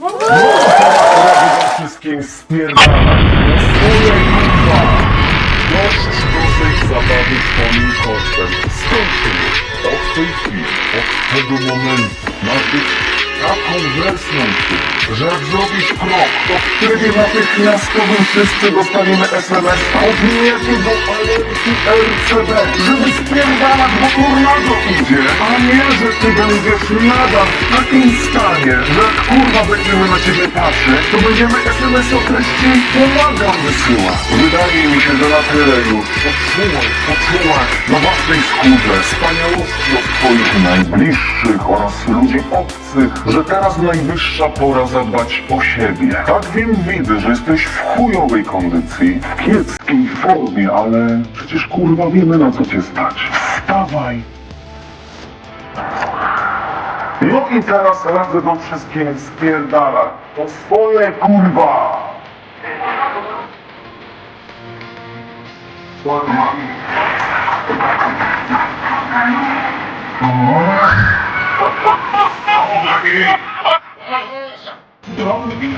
Radzę wszystkim spierdalać na swoje kurwa! Dość dosyć zabawy twoim kosztem. Skończmy już. Od tej chwili, od tego momentu masz być taką ty, że jak zrobisz krok, to w trybie natychmiastowym wszyscy dostaniemy SMS od niekiego alertu RCB, żeby spierdalać, bo tornado idzie, a nie, że ty będziesz nadal w takim stanie, że jak kurwa będziemy na ciebie patrzeć, to będziemy SMS o treści pomagam wysyłać. Wydaje mi się, że na tyle już. Poczułeś, poczułaś na własnej skórze wspaniałości od twoich najbliższych oraz ludzi obcych, że teraz najwyższa pora zadbać o siebie. Tak wiem, widzę, że jesteś w chujowej kondycji, w kiepskiej formie, ale przecież kurwa wiemy na co cię stać. Wstawaj! No i teraz radzę wam wszystkim spierdalać. To swoje kurwa! Drogi.